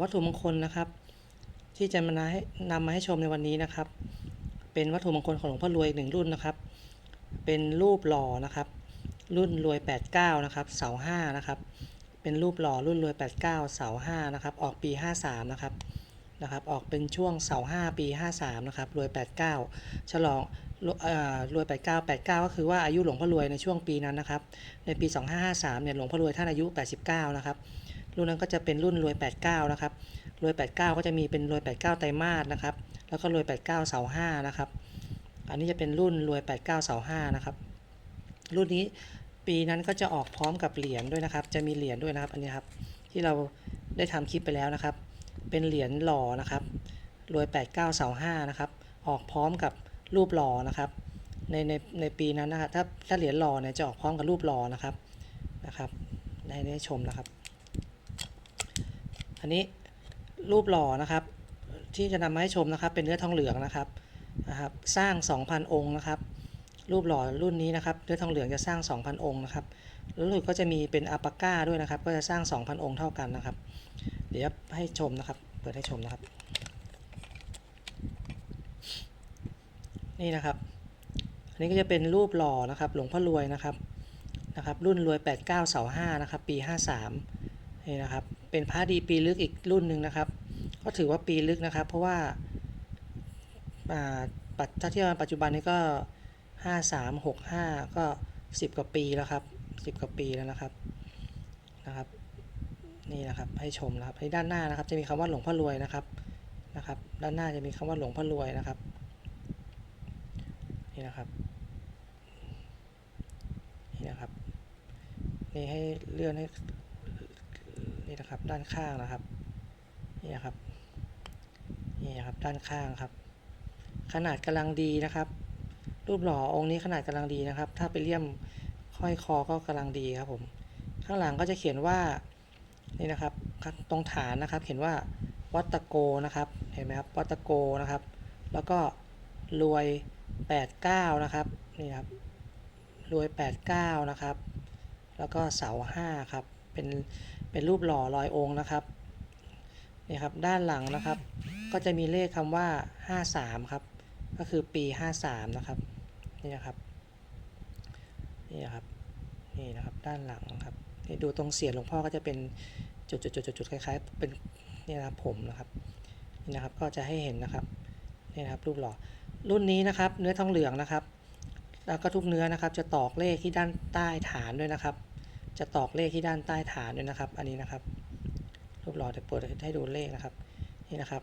วัตถุมงคลนะครับ ที่จะมานำให้นำมาให้ชมในวันนี้นะครับ เป็นวัตถุมงคลของหลวงพ่อรวยหนึ่งรุ่นนะครับ เป็นรูปหล่อนะครับ รุ่นรวย 89 นะครับ เสา5นะครับ เป็นรูปหล่อรุ่นรวย 89 เสา5นะครับ ออกปี 53 นะครับนะครับ ออกเป็นช่วงเสา5ปี 53 นะครับ รวย 89 ฉลองเอ่อรวย 89 89 ก็คือว่าอายุหลวงพ่อรวยในช่วงปีนั้นนะครับ ในปี 2553 เนี่ยหลวงพ่อรวยท่านอายุ 89 นะครับ รุ่นนั้นก็จะเป็นรุ่นรวย 89 นะครับ รวย 89 ก็จะมีเป็นรวย 89 ไตรมาสนะครับ แล้วก็รวย 89 เสา5นะครับ อันนี้จะเป็นรุ่นรวย 89 เสา5นะครับ รุ่นนี้ปีนั้นก็จะออกพร้อมกับเหรียญด้วยนะครับ จะมีเหรียญด้วยนะครับ อันนี้ครับ ที่เราได้ทำคลิปไปแล้วนะครับ เป็นเหรียญหล่อนะครับ รวย 89 เสา5นะครับ ออกพร้อมกับรูปหล่อนะครับ ในในในปีนั้นนะครับ ถ้าถ้าเหรียญหล่อเนี่ยจะออกพร้อมกับรูปหล่อนะครับ นะครับ ได้ได้ชมนะครับ อันนี้รูปหล่อนะครับที่จะนำมาให้ชมนะครับเป็นเนื้อทองเหลืองนะครับนะครับ สร้าง 2,000 องค์นะครับ รูปหล่อรุ่นนี้นะครับเนื้อทองเหลืองจะสร้าง 2,000 องค์นะครับแล้วรู้สึกก็จะมีเป็นอัปปาก้าด้วยนะครับ ก็จะสร้าง 2,000 องค์เท่ากันนะครับ เดี๋ยวให้ชมนะครับ เปิดให้ชมนะครับ นี่นะครับ อันนี้ก็จะเป็นรูปหล่อนะครับ หลวงพ่อรวยนะครับนะครับ รุ่นรวย 89เสา5นะครับ ปี 53นี่นะครับ เป็นพระดีปีลึกอีกรุ่นหนึ่งนะครับ ก็ถือว่าปีลึกนะครับ เพราะว่าปัจถ้าเทียบกับปัจจุบันนี้ก็ห้าสามหกห้าก็สิบกว่าปีแล้วครับสิบกว่าปีแล้วนะครับนะครับ นี่นะครับให้ชมนะครับให้ด้านหน้านะครับ จะมีคำว่าหลวงพ่อรวยนะครับนะครับ ด้านหน้าจะมีคำว่าหลวงพ่อรวยนะครับนี่นะครับนี่นะครับนี่ให้เลื่อนให้ นี่นะครับ ด้านข้างนะครับ นี่นะครับ นี่นะครับ ด้านข้างครับ ขนาดกำลังดีนะครับ รูปหล่อองค์นี้ขนาดกำลังดีนะครับ ถ้าไปเลี่ยมห้อยคอก็กำลังดีครับผม ข้างหลังก็จะเขียนว่า นี่นะครับ ตรงฐานนะครับ เขียนว่าวัตโกนะครับ เห็นไหมครับ วัตตโกนะครับ แล้วก็รวย 89 นะครับ นี่ครับ รวย 89 นะครับ แล้วก็เสา5ครับ เป็น เป็นรูปหล่อลอยองค์นะครับนี่ครับด้านหลังนะครับ ก็จะมีเลขคำว่า 53 ครับ ก็คือปี 53 นะครับนี่นะครับนี่นะครับนี่นะครับด้านหลังครับนี่ดูตรงเสียนหลวงพ่อก็จะเป็นจุดจุดจุดจุดจุดคล้ายๆ เป็นนี่นะครับผมนะครับนี่นะครับก็จะให้เห็นนะครับนี่นะครับรูปหล่อรุ่นนี้นะครับ เนื้อทองเหลืองนะครับ แล้วก็ทุกเนื้อนะครับ จะตอกเลขที่ด้านใต้ฐานด้วยนะครับ จะตอกเลขที่ด้านใต้ฐานด้วยนะครับ อันนี้นะครับ รูปหล่อจะเปิดให้ดูเลขนะครับ นี่นะครับ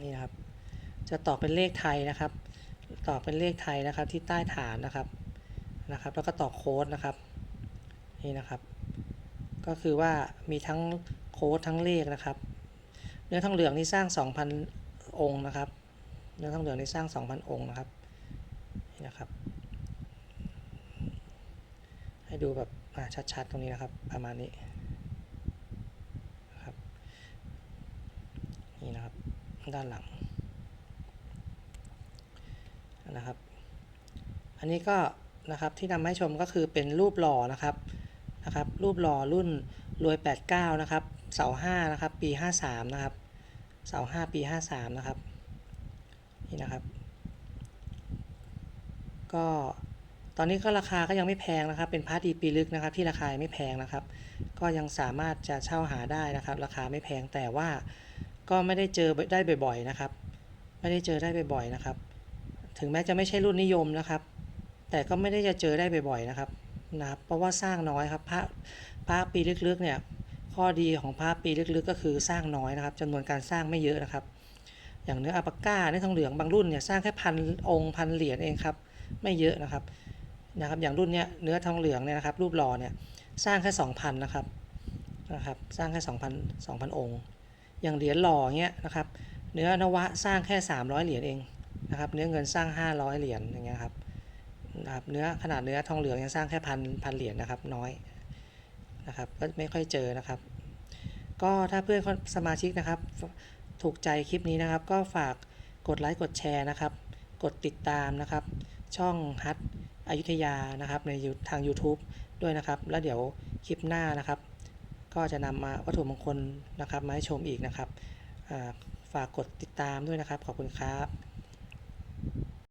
นี่นะครับ จะตอกเป็นเลขไทยนะครับ ตอกเป็นเลขไทยนะครับที่ใต้ฐานนะครับ นะครับ แล้วก็ตอกโค้ดนะครับ นี่นะครับ ก็คือว่ามีทั้งโค้ดทั้งเลขนะครับ เนื้อทองเหลืองนี่สร้าง 2,000 องค์นะครับ เนื้อทองเหลืองนี่สร้าง 2,000 องค์นะครับ นี่นะครับ ให้ดูแบบชัดๆตรงนี้นะครับ ประมาณนี้นะครับนี่นะครับด้านหลังนะครับ อันนี้ก็นะครับที่นำมาให้ชมก็คือเป็นรูปหล่อนะครับนะครับ รูปหล่อรุ่นรวย 89 นะครับ เสา5นะครับ ปี 53 นะครับ เสา5ปี 53 นะครับ นี่นะครับ ก็ อนนี้ก็ราคาก็ยังไม่แพงนะครับ เป็นพาร์ทดีปีลึกนะครับ ที่ราคาไม่แพงนะครับ ก็ยังสามารถจะเช่าหาได้นะครับ ราคาไม่แพงแต่ว่าก็ไม่ได้เจอได้บ่อยๆนะครับ ไม่ได้เจอได้บ่อยๆนะครับ ถึงแม้จะไม่ใช่รุ่นนิยมนะครับ แต่ก็ไม่ได้จะเจอได้บ่อยๆนะครับนะครับ เพราะว่าสร้างน้อยครับพระพระปีลึกๆเนี่ยข้อดีของพระปีลึกๆ ก็คือสร้างน้อยนะครับจำนวนการสร้างไม่เยอะนะครับ อย่างเนื้ออัปปาก้าเนื้อทองเหลืองบางรุ่นเนี่ยสร้างแค่พันองค์พันเหรียญเองครับไม่เยอะนะครับ นะครับอย่างรุ่นเนี้ยเนื้อทองเหลืองเนี่ยนะครับรูปหล่อเนี่ยสร้างแค่2,000นะครับนะครับสร้างแค่2,000 2,000 องค์ อย่างเหรียญหล่อเงี้ยนะครับเนื้อนวะสร้างแค่ 300 เหรียญเองนะครับเนื้อเงินสร้าง 500 เหรียญอย่างเงี้ยครับนะครับเนื้อขนาดเนื้อทองเหลืองยังสร้างแค่พันพันเหรียญนะครับน้อยนะครับก็ไม่ค่อยเจอนะครับ ก็ถ้าเพื่อนสมาชิกนะครับ ถูกใจคลิปนี้นะครับ ก็ฝากกดไลค์กดแชร์นะครับ กดติดตามนะครับ ช่องฮัท อยุธยานะครับในทาง YouTube ด้วยนะครับ แล้วเดี๋ยวคลิปหน้านะครับ ก็จะนำมาวัตถุมงคลนะครับมาให้ชมอีกนะครับฝากกดติดตามด้วยนะครับ ขอบคุณครับ